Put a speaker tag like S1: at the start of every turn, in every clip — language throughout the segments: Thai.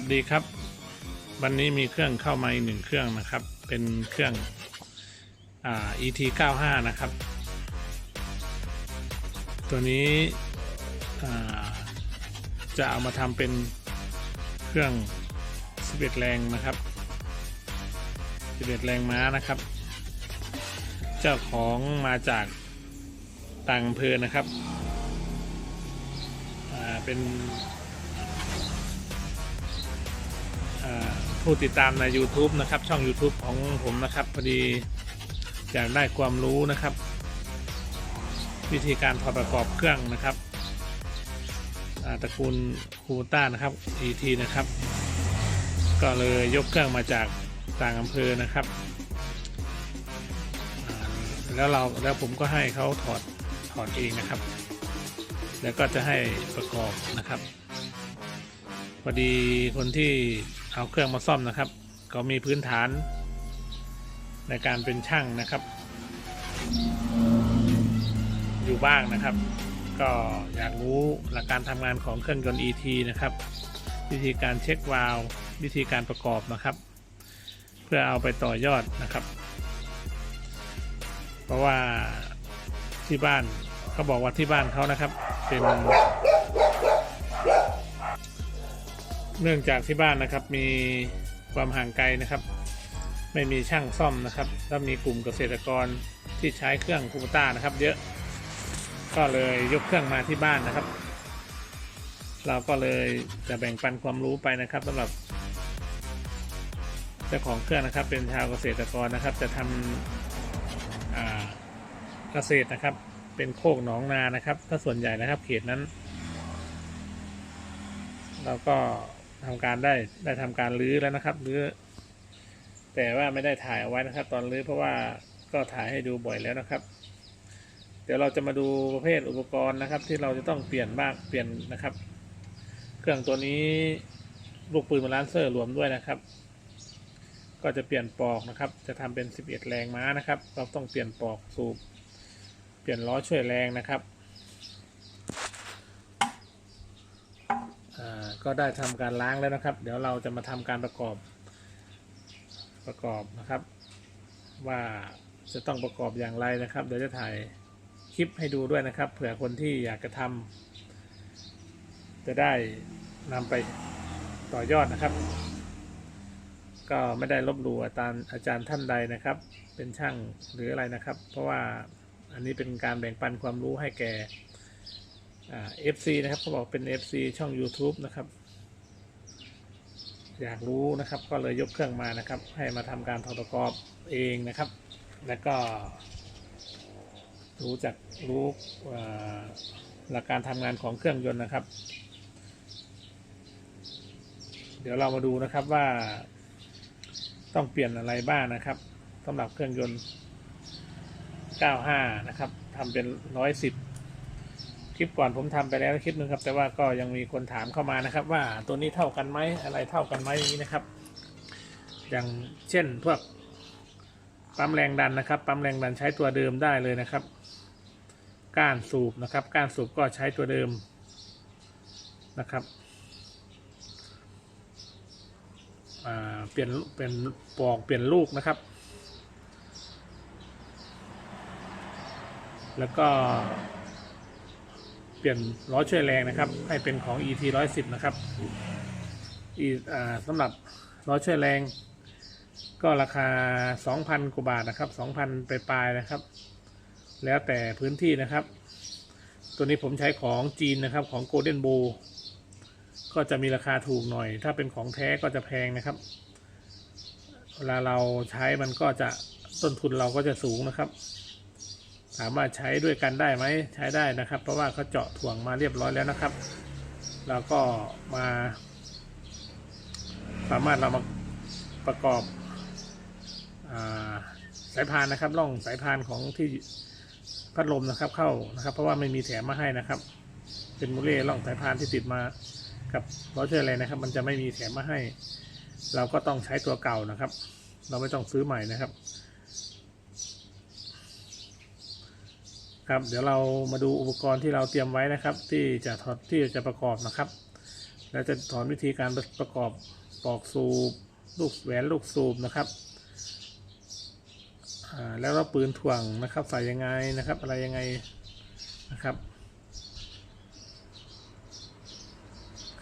S1: วัสดีครับ วันนี้มีเครื่องเข้ามาอีกหนึ่งเครื่องนะครับ เป็นเครื่องอ่า ET 95นะครับ ตัวนี้จะเอามาทำเป็นเครื่อง 11 แรงนะครับ 11 แรงม้านะครับ เจ้าของมาจากต่างอำเภอนะครับ เป็น ผู้ติดตามใน YouTube นะครับ ช่อง YouTube ของผมนะครับพอดีอยากได้ความรู้นะครับ วิธีการถอดประกอบเครื่องนะครับตระกูลคูต้านะครับ ET นะครับ ก็เลยยกเครื่องมาจากต่างอำเภอนะครับ แล้วเราแล้วผมก็ให้เขาถอดถอดเองนะครับ แล้วก็จะให้ประกอบนะครับ พอดีคนที่ เอาเครื่องมาซ่อมนะครับเขามีพื้นฐานในการเป็นช่างนะครับ อยู่บ้างนะครับ ก็อยากรู้หลักการทำงานของเครื่องยนต์ ET นะครับ วิธีการเช็ควาล์ววิธีการประกอบนะครับ เพื่อเอาไปต่อยอดนะครับ เพราะว่าที่บ้านเขาบอกว่าที่บ้านเขานะครับ เป็น เนื่องจากที่บ้านนะครับมีความห่างไกลนะครับ ไม่มีช่างซ่อมนะครับ แล้วมีกลุ่มเกษตรกรที่ใช้เครื่องคูปต้านะครับ เยอะ ก็เลยยกเครื่องมาที่บ้านนะครับ เราก็เลยจะแบ่งปันความรู้ไปนะครับสำหรับเจ้าของเครื่องนะครับ เป็นชาวเกษตรกรนะครับ จะทำอ่าเกษตรนะครับ เป็นโคกหนองนานะครับ ถ้าส่วนใหญ่นะครับ เขตนั้นเราก็ ทำการได้ได้ทำการรื้อแล้วนะครับรื้อแต่ว่าไม่ได้ถ่ายเอาไว้นะครับ ตอนรื้อเพราะว่าก็ถ่ายให้ดูบ่อยแล้วนะครับ เดี๋ยวเราจะมาดูประเภทอุปกรณ์นะครับ ที่เราจะต้องเปลี่ยนบ้างเปลี่ยนนะครับ เครื่องตัวนี้ลูกปืนมาลานเซอร์รวมด้วยนะครับ ก็จะเปลี่ยนปอกนะครับ จะทำเป็น 11 แรงม้านะครับ เราต้องเปลี่ยนปอกสูบ เปลี่ยนล้อช่วยแรงนะครับ อ่า ก็ได้ทำการล้างแล้วนะครับ เดี๋ยวเราจะมาทำการประกอบประกอบนะครับ ว่าจะต้องประกอบอย่างไรนะครับ เดี๋ยวจะถ่ายคลิปให้ดูด้วยนะครับ เผื่อคนที่อยากจะทำจะได้นำไปต่อยอดนะครับ ก็ไม่ได้ลบหลู่อาจารย์อาจารย์ท่านใดนะครับ เป็นช่างหรืออะไรนะครับ เพราะว่าอันนี้เป็นการแบ่งปันความรู้ให้แก่ เอฟซีนะครับเขาบอกเป็น FC ช่อง YouTube นะครับ อยากรู้นะครับก็เลยยกเครื่องมานะครับ ให้มาทำการถอดประกอบเองนะครับ แล้วก็ รู้จักรู้หลักการทำงานของเครื่องยนต์นะครับ เดี๋ยวเรามาดูนะครับว่า ต้องเปลี่ยนอะไรบ้างนะครับสำหรับเครื่องยนต์ 95 นะครับทำเป็น 110 คลิปก่อนผมทำไปแล้วคลิปหนึ่งครับ แต่ว่าก็ยังมีคนถามเข้ามานะครับ ว่าตัวนี้เท่ากันไหมอะไรเท่ากันไหมอย่างนี้นะครับ อย่างเช่นพวกปั๊มแรงดันนะครับปั๊มแรงดันใช้ตัวเดิมได้เลยนะครับ ก้านสูบนะครับ ก้านสูบก็ใช้ตัวเดิมนะครับเปลี่ยนเปลี่ยนปอกเปลี่ยนลูกนะครับ แล้วก็ เปลี่ยนล้อช่วยแรงนะครับ ให้เป็นของ ET 110 นะครับอีสำหรับล้อช่วยแรง ก็ราคา 2,000 กว่าบาทนะครับ 2,000 ไปปลายนะครับ แล้วแต่พื้นที่นะครับ ตัวนี้ผมใช้ของจีนนะครับของ Golden b o ก็จะมีราคาถูกหน่อย ถ้าเป็นของแท้ก็จะแพงนะครับ เวลาเราใช้มันก็จะต้นทุนเราก็จะสูงนะครับ ถามว่าใช้ด้วยกันได้ไหมใช้ได้นะครับ เพราะว่าเขาเจาะถ่วงมาเรียบร้อยแล้วนะครับเราก็มา สามารถเรามาประกอบอาสายพานนะครับร่องสายพานของที่พัดลมนะครับเข้านะครับ เพราะว่าไม่มีแถมมาให้นะครับ เป็นมูเล่ร่องสายพานที่ติดมากับล้อเชื่ออะไรนะครับ มันจะไม่มีแถมมาให้ เราก็ต้องใช้ตัวเก่านะครับ เราไม่ต้องซื้อใหม่นะครับ ครับเดี๋ยวเรามาดูอุปกรณ์ที่เราเตรียมไว้นะครับ ที่จะถอดที่จะประกอบนะครับ แล้วจะสอนวิธีการประกอบปลอกสูบลูกแหวนลูกสูบนะครับแล้วก็ปืนถ่วงนะครับใส่ยังไงนะครับ อะไรยังไงนะครับ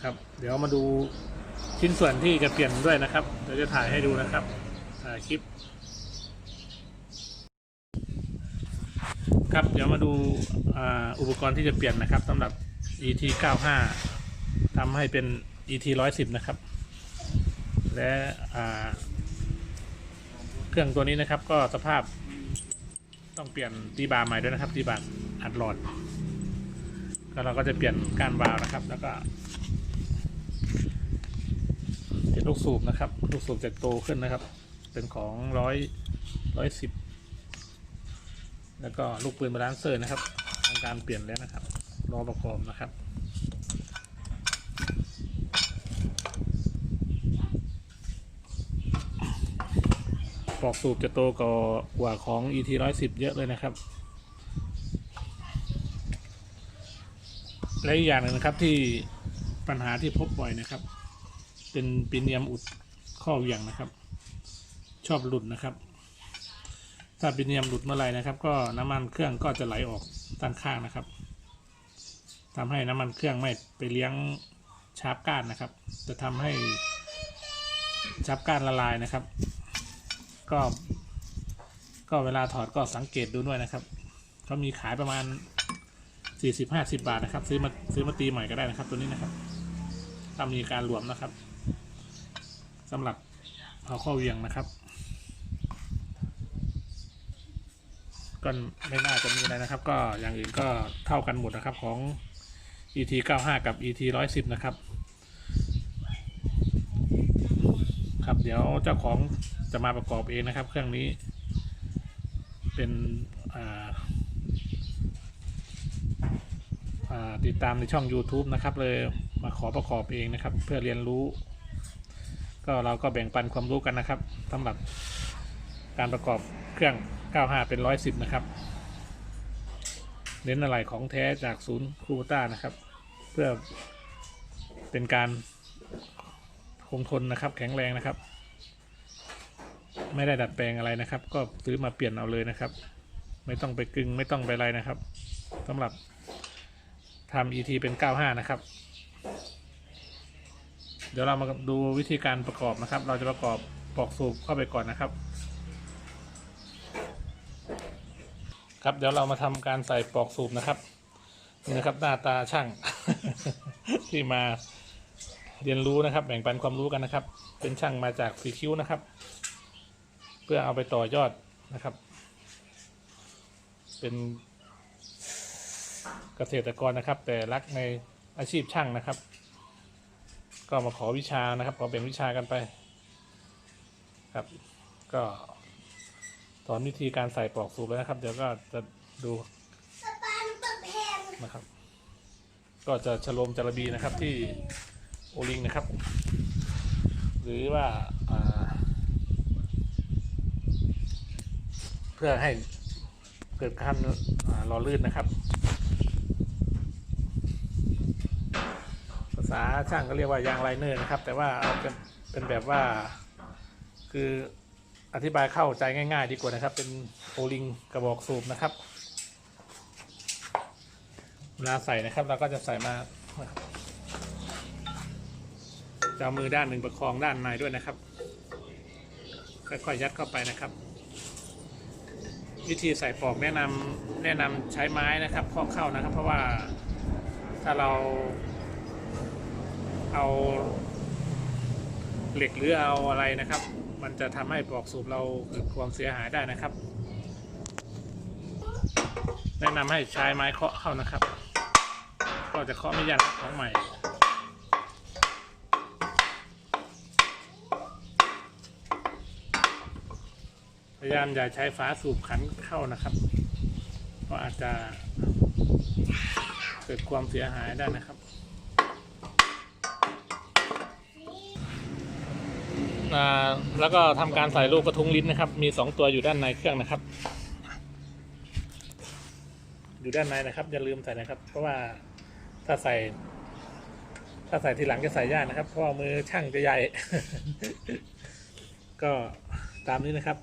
S1: ครับ เดี๋ยวมาดูชิ้นส่วนที่จะเปลี่ยนด้วยนะครับเดี๋ยวจะถ่ายให้ดูนะครับถ่ายคลิป ครับเดี๋ยวมาดูอุปกรณ์ที่จะเปลี่ยนนะครับสำหรับ ET 95ทำให้เป็น ET 110นะครับ และเครื่องตัวนี้นะครับก็สภาพต้องเปลี่ยนตีบาร์ใหม่ด้วยนะครับตีบาร์อัดหลอดก็เราก็จะเปลี่ยนก้านวาล์วนะครับ แล้วก็เปลี่ยนลูกสูบนะครับ ลูกสูบจะโตขึ้นนะครับ เป็นของร้อยร้อยสิบ แล้วก็ลูกปืนบาลานเซอร์นะครับทำการเปลี่ยนแล้วนะครับรอประกอบนะครับปลอกสูบจะโตกว่าของ ET 110 เยอะเลยนะครับ และอีกอย่างหนึ่งนะครับที่ปัญหาที่พบบ่อยนะครับ เป็นปีเนียมอุดข้อเหวี่ยงนะครับ ชอบหลุดนะครับ ถ้าปีเนียมหลุดเมื่อไหร่นะครับ ก็น้ำมันเครื่องก็จะไหลออกด้านข้างนะครับทำให้น้ำมันเครื่องไม่ไปเลี้ยงชาร์ปก้านนะครับ จะทำให้ชาร์ปก้านละลายนะครับ ก็ ก็เวลาถอดก็สังเกตดูด้วยนะครับเขามีขายประมาณ 40 50 บาทนะครับ ซื้อมาซื้อมาตีใหม่ก็ได้นะครับ ตัวนี้นะครับถ้ามีการหลวมนะครับสำหรับเอาข้อเวียงนะครับ ก็ไม่น่าจะมีอะไรนะครับ ก็อย่างอื่นก็เท่ากันหมดนะครับของ ET 95 กับ ET 110 นะครับ ครับเดี๋ยวเจ้าของจะมาประกอบเองนะครับ เครื่องนี้เป็นอ่าอ่าติดตามในช่อง YouTube นะครับ เลยมาขอประกอบเองนะครับ เพื่อเรียนรู้ ก็เราก็แบ่งปันความรู้กันนะครับสำหรับการประกอบเครื่อง 95 เป็น 110 นะครับ เน้นอะไรของแท้จากศูนย์คูบต้านะครับ เพื่อเป็นการคงทนนะครับ แข็งแรงนะครับ ไม่ได้ดัดแปลงอะไรนะครับ ก็ซื้อมาเปลี่ยนเอาเลยนะครับ ไม่ต้องไปกึงไม่ต้องไปอะไรนะครับสำหรับทำ ET เป็น 95 นะครับ เดี๋ยวเรามาดูวิธีการประกอบนะครับ เราจะประกอบปลอกสูบเข้าไปก่อนนะครับ ครับเดี๋ยวเรามาทำการใส่ปลอกสูบนะครับนี่นะครับหน้าตาช่าง ที่มาเรียนรู้นะครับ แบ่งปันความรู้กันนะครับ เป็นช่างมาจากสีคิ้วนะครับ เพื่อเอาไปต่อยอดนะครับ เป็นเกษตรกรนะครับ แต่รักในอาชีพช่างนะครับ ก็มาขอวิชานะครับขอเป็นวิชากันไป ครับ ก็ สอนวิธีการใส่ปลอกสูบแล้วนะครับ เดี๋ยวก็จะดู
S2: สปานตะแพง
S1: นะครับ ก็จะฉโลมจระบีนะครับที่โอลิงนะครับ หรือว่าาเพื่อให้เกิดการอ่ารอลื่นนะครับ ภาษาช่างก็เรียกว่ายางไลเนอร์นะครับ แต่ว่าเอาเป็นเป็นแบบว่าคือ อธิบายเข้าใจง่าย ๆ ดีกว่านะครับ เป็นโอลิงกระบอกสูบนะครับเวลาใส่นะครับเราก็จะใส่มานะครับจะมือด้านหนึ่งประคองด้านในด้วยนะครับ ค่อยๆยัดเข้าไปนะครับ วิธีใส่ปอกแนะนำแนะนำใช้ไม้นะครับเคาะเข้านะครับ เพราะว่าถ้าเราเอาเหล็กหรือเอาอะไรนะครับ จะทำให้ปลอกสูบเราเกิดความเสียหายได้นะครับ แนะนำให้ใช้ไม้เคาะเข้านะครับ ก็จะเคาะไม่ยากของใหม่พยายามอย่าใช้ฝาสูบขันเข้านะครับ เพราะอาจจะเกิดความเสียหายได้นะครับ แล้วก็ทำการใส่ลูกกระทุ้งลิ้นนะครับ มีสองตัวอยู่ด้านในเครื่องนะครับ อยู่ด้านในนะครับอย่าลืมใส่นะครับ เพราะว่าถ้าใส่ ถ้าใส่ทีหลังจะใส่ยากนะครับ เพราะว่ามือช่างจะใหญ่ ก็ตามนี้นะครับ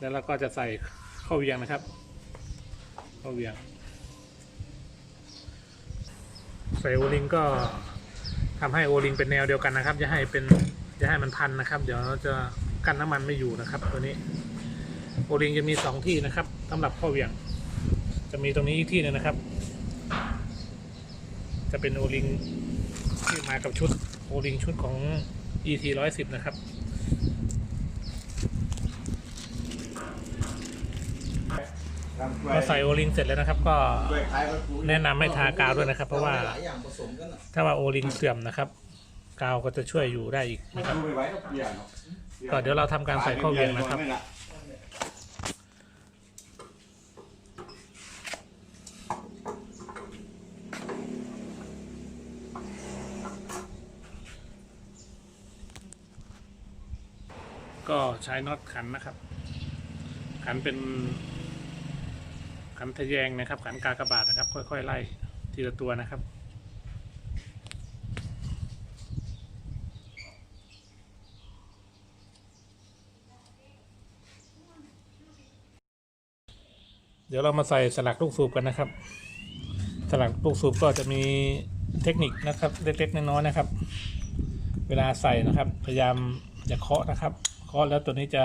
S1: แล้วเราก็จะใส่ข้อเวียงนะครับข้อเวียงใส่โอลิงก็ทำให้โอลิงเป็นแนวเดียวกันนะครับอย่าให้เป็น อย่าให้มันพันนะครับ เดี๋ยวเราจะกั้นน้ำมันไม่อยู่นะครับ ตัวนี้โอลิงจะมีสองที่นะครับสำหรับข้อเหวี่ยง จะมีตรงนี้อีกที่หนึงนะครับ จะเป็นโอลิงที่มากับชุดโอลิงชุดของ ET 110 นะครับพอใส่โอลิงเสร็จแล้วนะครับ ก็แนะนำให้ทากาวด้วยนะครับ เพราะว่าถ้าว่าโอลิงเสื่อมนะครับ กาวก็จะช่วยอยู่ได้อีกนะครับ
S3: ไม่ไหวก็เปลี่ยน
S1: ก็เดี๋ยวเราทำการใส่ข้อเวียงนะครับ ก็ใช้น็อตขันนะครับ ขันเป็น ขันทะแยงนะครับ ขันกากบาทนะครับ ค่อยๆไล่ทีละตัวนะครับ ดี๋ยวเรามาใส่สลักลูกสูบกันนะครับ สลักลูกสูบก็จะมีเทคนิคนะครับ เล็กๆน้อยๆนะครับ เวลาใส่นะครับ พยายามอย่าเคาะนะครับ เคาะแล้วตัวนี้จะ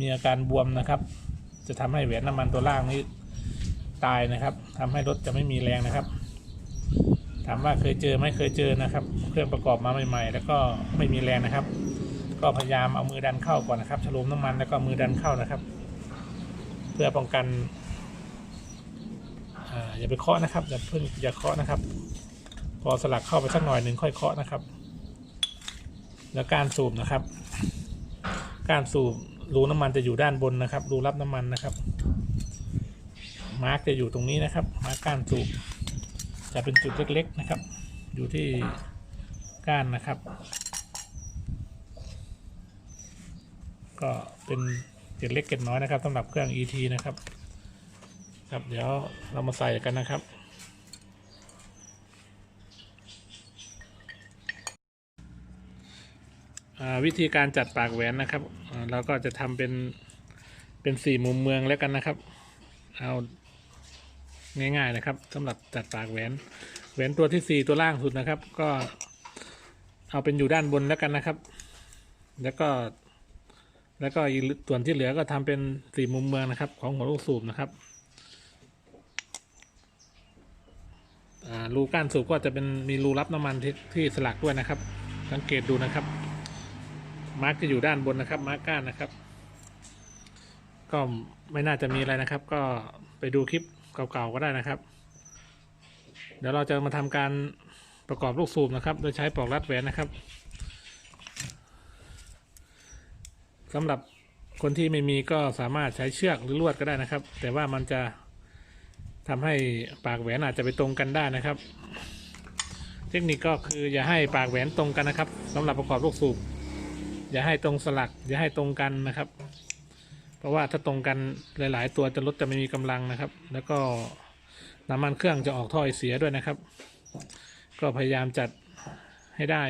S1: มีอาการบวมนะครับ จะทำให้แหวนน้ำมันตัวล่างนี้ตายนะครับทำให้รถจะไม่มีแรงนะครับ ถามว่าเคยเจอไหมเคยเจอนะครับ เครื่องประกอบมาใหม่ ๆ แล้วก็ไม่มีแรงนะครับ ก็พยายามเอามือดันเข้าก่อนนะครับฉลุมน้ำมันแล้วก็มือดันเข้านะครับ เพื่อป้องกัน อย่าไปเคาะนะครับอย่าเพิ่งอย่าเคาะนะครับ พอสลักเข้าไปสักหน่อยหนึ่งค่อยเคาะนะครับ แล้วการสูบนะครับ การสูบรูน้ำมันจะอยู่ด้านบนนะครับ รูรับน้ำมันนะครับ มาร์กจะอยู่ตรงนี้นะครับ มาร์กการสูบจะเป็นจุดเล็ก ๆนะครับ อยู่ที่ก้านนะครับ ก็เป็นเกล็ดเล็กเกล็ดน้อยนะครับสำหรับเครื่อง ET นะครับ ครับเดี๋ยวเรามาใส่กันนะครับ วิธีการจัดปากแหวนนะครับเราก็จะทำเป็นเป็นสี่มุมเมืองแล้วกันนะครับ เอาง่ายๆนะครับสำหรับจัดปากแหวนแหวนตัวที่สี่ตัวล่างสุดนะครับ ก็เอาเป็นอยู่ด้านบนแล้วกันนะครับ แล้วก็แล้วก็อีกส่วนที่เหลือก็ทำเป็นสี่มุมเมืองนะครับ ของหัวลูกสูบนะครับอ่า รูก้านสูบก็จะเป็นมีรูรับน้ำมันที่ที่สลักด้วยนะครับ สังเกตดูนะครับ มาร์กจะอยู่ด้านบนนะครับ มาร์กก้านนะครับ ก็ไม่น่าจะมีอะไรนะครับ ก็ไปดูคลิปเก่าๆก็ได้นะครับ เดี๋ยวเราจะมาทำการประกอบลูกสูบนะครับ โดยใช้ปลอกรัดแหวนนะครับสำหรับคนที่ไม่มีก็สามารถใช้เชือกหรือลวดก็ได้นะครับ แต่ว่ามันจะ ทำให้ปากแหวนอาจจะไปตรงกันได้นะครับ เทคนิคก็คืออย่าให้ปากแหวนตรงกันนะครับสำหรับประกอบลูกสูบอย่าให้ตรงสลัก อย่าให้ตรงกันนะครับ เพราะว่าถ้าตรงกันหลาย ๆ ตัวจะรถจะไม่มีกำลังนะครับ แล้วก็น้ำมันเครื่องจะออกท่อไอเสียด้วยนะครับ ก็พยายามจัดให้ได้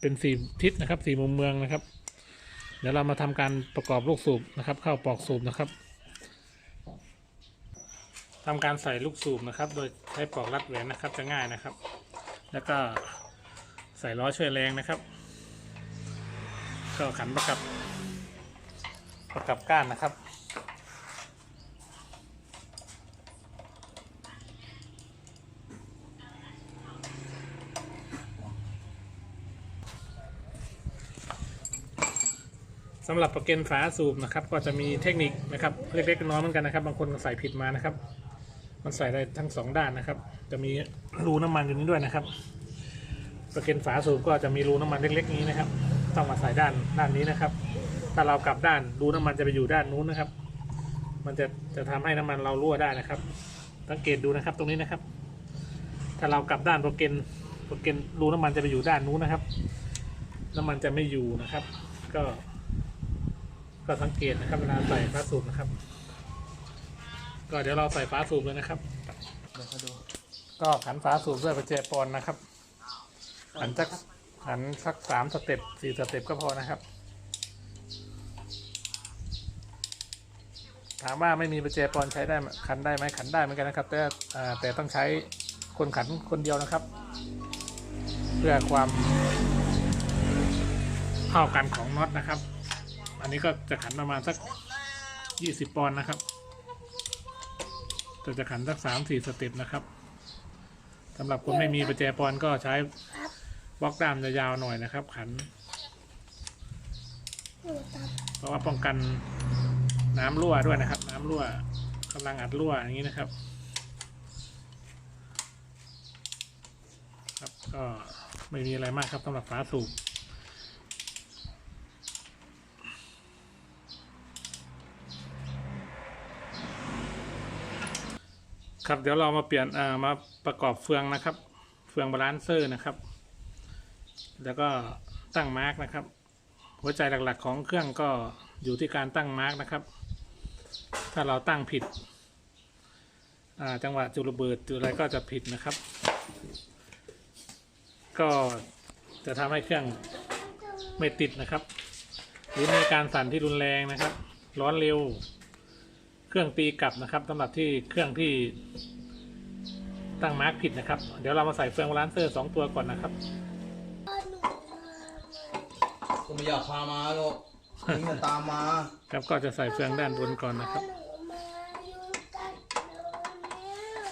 S1: เป็นสี่ทิศนะครับสี่มุมเมืองนะครับ เดี๋ยวเรามาทำการประกอบลูกสูบนะครับ เข้าปลอกสูบนะครับ ทำการใส่ลูกสูบนะครับ โดยใช้ปลอกรัดแหวนนะครับจะง่ายนะครับ แล้วก็ใส่ล้อช่วยแรงนะครับ ก็ขันประกับประกับก้านนะครับ สำหรับประเกันฝาสูบนะครับ ก็จะมีเทคนิคนะครับเล็กๆน้อยเหมือนกันนะครับ บางคนใส่ผิดมานะครับ มันใส่ได้ทั้งสองด้านนะครับ จะมีรูน้ำมันอยู่นี้ด้วยนะครับประเกันฝาสูบก็จะมีรูน้ำมันเล็กๆนี้นะครับ ต้องมาใส่ด้านด้านนี้นะครับ ถ้าเรากลับด้านรูน้ำมันจะไปอยู่ด้านนู้นนะครับ มันจะจะทำให้น้ำมันเรารั่วได้นะครับ สังเกตดูนะครับตรงนี้นะครับ ถ้าเรากลับด้านโปรเกนโปรเกนรูน้ำมันจะไปอยู่ด้านนู้นนะครับ น้ำมันจะไม่อยู่นะครับ ก็ ก็สังเกตนะครับเวลาใส่ฟ้าสูบนะครับ ก็เดี๋ยวเราใส่ฟ้าสูบเลยนะครับ
S4: เดี๋ยวเขาดู
S1: ก็ขันฟ้าสูบด้วยประแจปอนนะครับ ขันสักขันสักสามสเต็ปสี่สเต็ปก็พอนะครับ ถามว่าไม่มีประแจปอนใช้ได้ไหมขันได้ไหมขันได้เหมือนกันนะครับ แต่อ่าแต่ต้องใช้คนขันคนเดียวนะครับ เพื่อความเท่ากันของน็อตนะครับ อันนี้ก็จะขันประมาณสักยี่สิบปอนด์นะครับ จะจะขันสักสามสี่สเต็ปนะครับสำหรับคนไม่มีประแจปอนก็ใช้บล็อกด้ามจะยาวหน่อยนะครับ ขัน
S2: หนูตับ
S1: เพราะว่าป้องกันน้ำรั่วด้วยนะครับ น้ำรั่วกำลังอัดรั่วอย่างนี้นะครับ ครับก็ไม่มีอะไรมากครับสำหรับฝาสูบ ครับเดี๋ยวเรามาเปลี่ยนมาประกอบเฟืองนะครับ เฟืองบาลานเซอร์นะครับ แล้วก็ตั้งมาร์กนะครับ หัวใจหลักๆของเครื่องก็อยู่ที่การตั้งมาร์กนะครับ ถ้าเราตั้งผิดจังหวะจุดระเบิดจุดอะไรก็จะผิดนะครับ ก็จะทำให้เครื่องไม่ติดนะครับ หรือมีการสั่นที่รุนแรงนะครับ ร้อนเร็ว เครื่องตีกลับนะครับสำหรับที่เครื่องที่ตั้งมาร์กผิดนะครับ เดี๋ยวเรามาใส่เฟืองบาลานเซอร์สองตัวก่อนนะครับ
S2: พ่อหนูมา
S4: ก็ไม่อยากพามาหรอกนี่จะตามมา
S1: ครับก็จะใส่เฟืองด้านบนก่อนนะครับ
S2: หนูมาอยู่กันหนูเนี่ย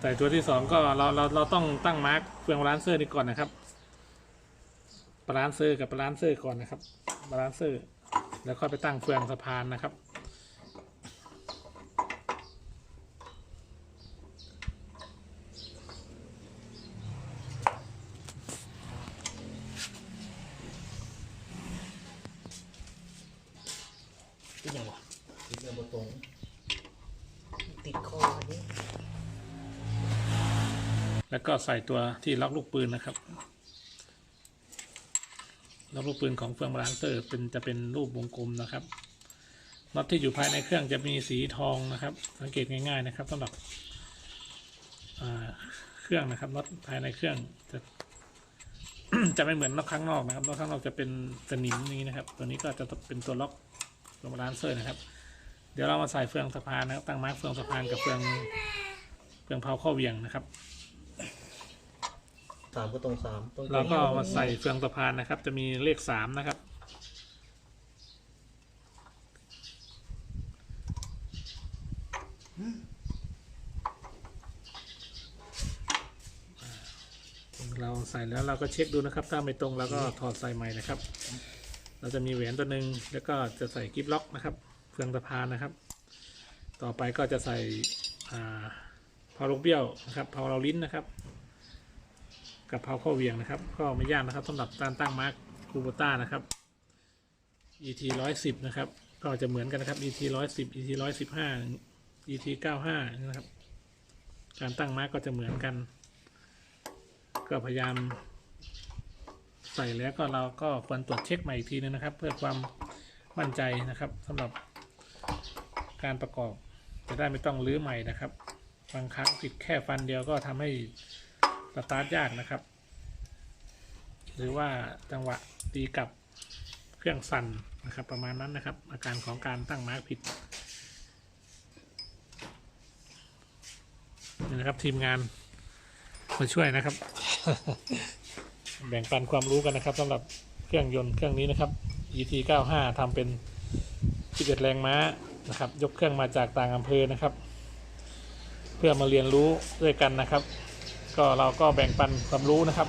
S1: ใส่ตัวที่สองก็เราเราเราต้องตั้งมาร์กเฟืองบาลานเซอร์นี่ก่อนนะครับ บาลานเซอร์กับบาลานเซอร์ก่อนนะครับบาลานเซอร์แล้วค่อยไปตั้งเฟืองสะพานนะครับ
S4: ติดยังวะติดเรื่องประตรง
S3: ติดคอนี่
S1: แล้วก็ใส่ตัวที่ล็อกลูกปืนนะครับ ลูกปืนของเฟืองบาลานเซอร์เป็นจะเป็นรูปวงกลมนะครับน็อตที่อยู่ภายในเครื่องจะมีสีทองนะครับ สังเกตง่าย ๆ นะครับสำหรับเครื่องนะครับน็อตภายในเครื่องจะจะไม่เหมือนน็อตข้างนอกนะครับน็อตข้างนอกจะเป็นสนิมอย่างนี้นะครับ ตัวนี้ก็จะเป็นตัวล็อกตัวบาลานเซอร์นะครับ เดี๋ยวเรามาใส่เฟืองสะพานนะครับตั้งมาร์กเฟืองสะพานกับเฟืองเฟืองเผาข้อเวียงนะครับ
S4: สามก็ตรงสามตรง
S1: เราก็มาใส่เฟืองสะพานนะครับ จะมีเลขสามนะครับ เราใส่แล้วเราก็เช็คดูนะครับ ถ้าไม่ตรงเราก็ถอดใส่ใหม่นะครับ เราจะมีแหวนตัวหนึ่งแล้วก็จะใส่กิฟล็อกนะครับ เฟืองสะพานนะครับ ต่อไปก็จะใส่อ่าเพาลงเบี้ยวนะครับเพาเราลิ้นนะครับ กับเพาข้อเวียงนะครับ ก็ไม่ยากนะครับสำหรับการตั้งมาร์คคูโบต้านะครับ ET ร้อยสิบนะครับ ก็จะเหมือนกันนะครับ ET ร้อยสิบ ET ร้อยสิบห้า ET เก้าห้านะครับ การตั้งมาร์กก็จะเหมือนกัน ก็พยายาม ใส่แล้วก็เราก็ควรตรวจเช็คใหม่อีกทีนึงนะครับ เพื่อความมั่นใจนะครับสำหรับการประกอบ จะได้ไม่ต้องรื้อใหม่นะครับ บางครั้งผิดแค่ฟันเดียวก็ทำให้ สตาร์ทยากนะครับ หรือว่าจังหวะตีกับเครื่องสั่นนะครับ ประมาณนั้นนะครับ อาการของการตั้งมาร์กผิดนี่นะครับทีมงานมาช่วยนะครับ แบ่งปันความรู้กันนะครับสำหรับเครื่องยนต์เครื่องนี้นะครับ ET 95 ทำเป็น 11 แรงม้านะครับ ยกเครื่องมาจากต่างอำเภอนะครับ เพื่อมาเรียนรู้ด้วยกันนะครับ ก็เราก็แบ่งปันความรู้นะครับ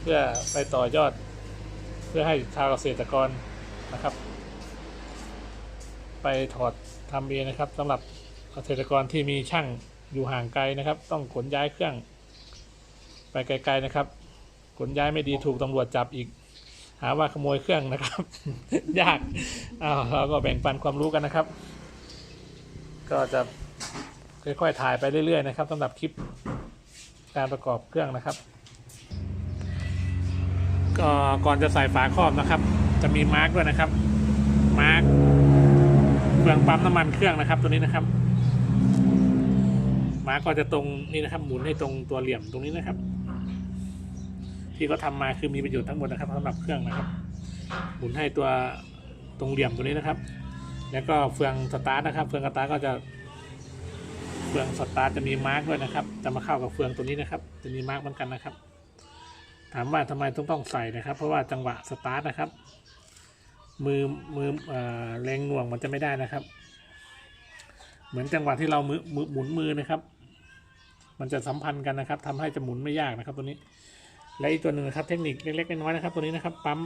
S1: เพื่อไปต่อยอด เพื่อให้ชาวเกษตรกรนะครับ ไปถอดทำเองนะครับสำหรับเกษตรกรที่มีช่างอยู่ห่างไกลนะครับ ต้องขนย้ายเครื่อง ไปไกลๆนะครับ ขนย้ายไม่ดีถูกตำรวจจับอีก หาว่าขโมยเครื่องนะครับ ยากอ้าวเราก็แบ่งปันความรู้กันนะครับ ก็จะ ค่อยๆถ่ายไปเรื่อยๆนะครับสำหรับคลิปการประกอบเครื่องนะครับก็ก่อนจะใส่ฝาครอบนะครับ จะมีมาร์กด้วยนะครับ มาร์กเฟืองปั๊มน้ำมันเครื่องนะครับ ตัวนี้นะครับ มาร์กก็จะตรงนี่นะครับ หมุนให้ตรงตัวเหลี่ยมตรงนี้นะครับ ที่เขาทำมาคือมีประโยชน์ทั้งหมดนะครับสำหรับเครื่องนะครับ หมุนให้ตัวตรงเหลี่ยมตัวนี้นะครับ แล้วก็เฟืองสตาร์ทนะครับ เฟืองสตาร์ทก็จะ เฟืองสตาร์จะมีมาร์กด้วยนะครับ จะมาเข้ากับเฟืองตัวนี้นะครับ จะมีมาร์กเหมือนกันนะครับ ถามว่าทำไมต้องต้องใส่นะครับ เพราะว่าจังหวะสตาร์ทนะครับ มือมืออแรงหน่วงมันจะไม่ได้นะครับ เหมือนจังหวะที่เรามือมือหมุนมือนะครับ มันจะสัมพันธ์กันนะครับทำให้จะหมุนไม่ยากนะครับ ตัวนี้ และอีกตัวหนึ่งนะครับ เทคนิคเล็กๆน้อยๆนะครับ ตัวนี้นะครับ ปั๊ม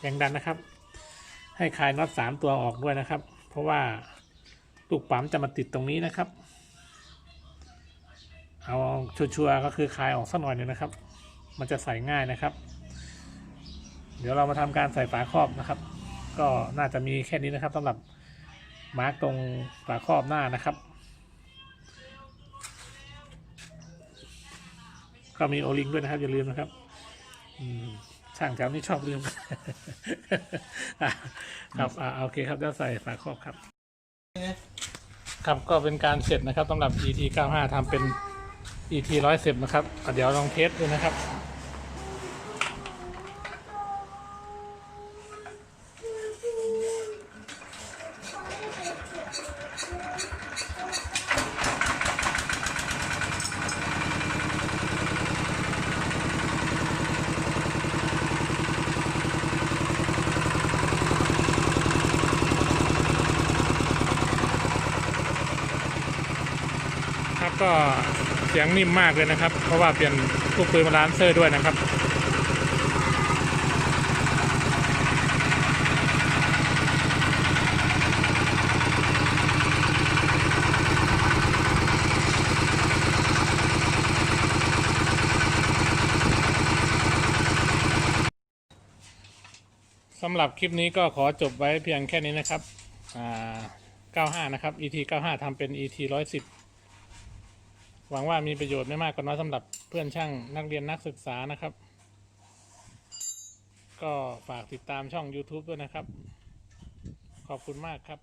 S1: แรงดันนะครับ ให้คลายน็อตสามตัวออกด้วยนะครับ เพราะว่าลูกปั๊มจะมาติดตรงนี้นะครับ เอาชัวร์ๆก็คือคลายออกสักหน่อยหนึงนะครับ มันจะใส่ง่ายนะครับ เดี๋ยวเรามาทำการใส่ฝาครอบนะครับ ก็น่าจะมีแค่นี้นะครับสำหรับมาร์กตรงฝาครอบหน้านะครับ ก็มีโอลิงด้วยนะครับอย่าลืมนะครับช่างแถวนี้ชอบลืมครับอ่าโอเคครับเดี๋ยวใส่ฝาครอบครับ ครับก็เป็นการเสร็จนะครับสำหรับ ET 95 ทำเป็น ET 110นะครับเดี๋ยวลองเทสดูนะครับก็เสียง นิ่มมากเลยนะครับ เพราะว่าเปลี่ยนลูกปืนมาลานเซอร์ด้วยนะครับสำหรับคลิปนี้ก็ขอจบไว้เพียงแค่นี้นะครับ 95 นะครับ ET 95ทำเป็น ET 110 หวังว่ามีประโยชน์ไม่มากก็น้อยสำหรับเพื่อนช่างนักเรียนนักศึกษานะครับ ก็ฝากติดตามช่อง YouTube ด้วยนะครับ ขอบคุณมากครับ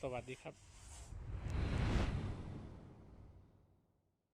S1: สวัสดีครับ